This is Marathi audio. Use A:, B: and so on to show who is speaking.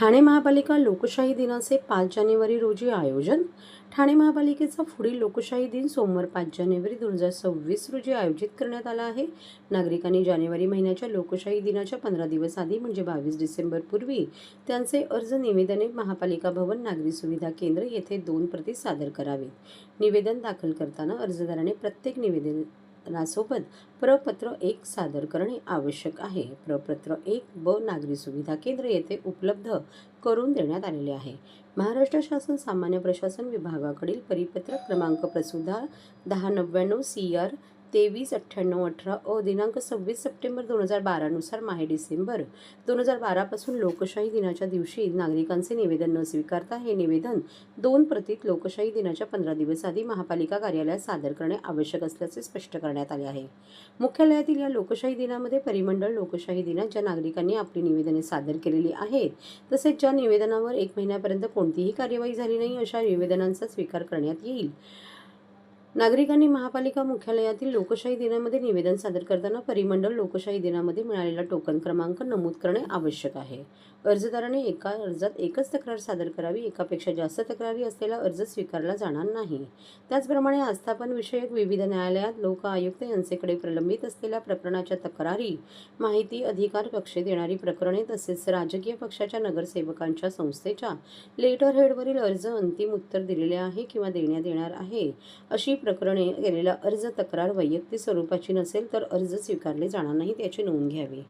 A: ठाणे महापालिका लोकशाही दिनाचे पाच जानेवारी रोजी आयोजन. ठाणे महापालिकेचा पुढील लोकशाही दिन सोमवार पाच जानेवारी दोन हजार सव्वीस रोजी आयोजित करण्यात आला आहे. नागरिकांनी जानेवारी महिन्याच्या लोकशाही दिनाच्या पंधरा दिवस आधी म्हणजे बावीस डिसेंबर पूर्वी त्यांचे अर्ज निवेदने महापालिका भवन नागरी सुविधा केंद्र येथे दोन प्रती सादर करावे. निवेदन दाखल करताना अर्जदाराने प्रत्येक निवेदन निवेदनासोबत प्रपत्र एक सादर करणे आवश्यक आहे. प्रपत्र एक ब नागरी सुविधा केंद्र येथे उपलब्ध करून देण्यात आलेले आहे. महाराष्ट्र शासन सामान्य प्रशासन विभागाकडील परिपत्रक क्रमांक प्रसुद्धा दहा नव्याण्णव सी आर तेवीस अठ्ठ्याण्णव अठरा अ दिनांक सव्वीस सप्टेंबर दोन हजार बारानुसार माहे डिसेंबर दोन हजार बारापासून लोकशाही दिनाच्या दिवशी नागरिकांचे निवेदन न स्वीकारता हे निवेदन दोन प्रतीत लोकशाही दिनाच्या पंधरा दिवस आधी महापालिका कार्यालयात सादर करणे आवश्यक असल्याचे स्पष्ट करण्यात आले आहे. मुख्यालयातील या लोकशाही दिनामध्ये परिमंडळ लोकशाही दिनात ज्या नागरिकांनी आपली निवेदने सादर केलेली आहेत तसेच ज्या निवेदनावर एक महिन्यापर्यंत कोणतीही कार्यवाही झाली नाही अशा निवेदनांचा स्वीकार करण्यात येईल. नागरिकांनी महापालिका मुख्यालयातील लोकशाही दिनामध्ये निवेदन सादर करताना परिमंडळ लोकशाही दिनामध्ये मिळालेला टोकन क्रमांक नमूद करणे आवश्यक आहे. अर्जदाराने एका अर्जात एकच तक्रार सादर करावी एकापेक्षा जास्त तक्रारी असलेला अर्ज स्वीकारला जाणार नाही. त्याचप्रमाणे आस्थापन विषयक विविध न्यायालयात लोक आयुक्त यांचेकडे प्रलंबित असलेल्या प्रकरणाच्या तक्रारी माहिती अधिकार कक्षे देणारी प्रकरणे तसेच राजकीय पक्षाच्या नगरसेवकांच्या संस्थेच्या लेटरहेडवरील अर्ज अंतिम उत्तर दिलेले आहे किंवा देण्यात येणार आहे अशी प्रकरणे केलेला अर्ज तक्रार वैयक्तिक स्वरूपाची नसेल तर अर्ज स्वीकारले जाणार नाही त्याची नोंद घ्यावी.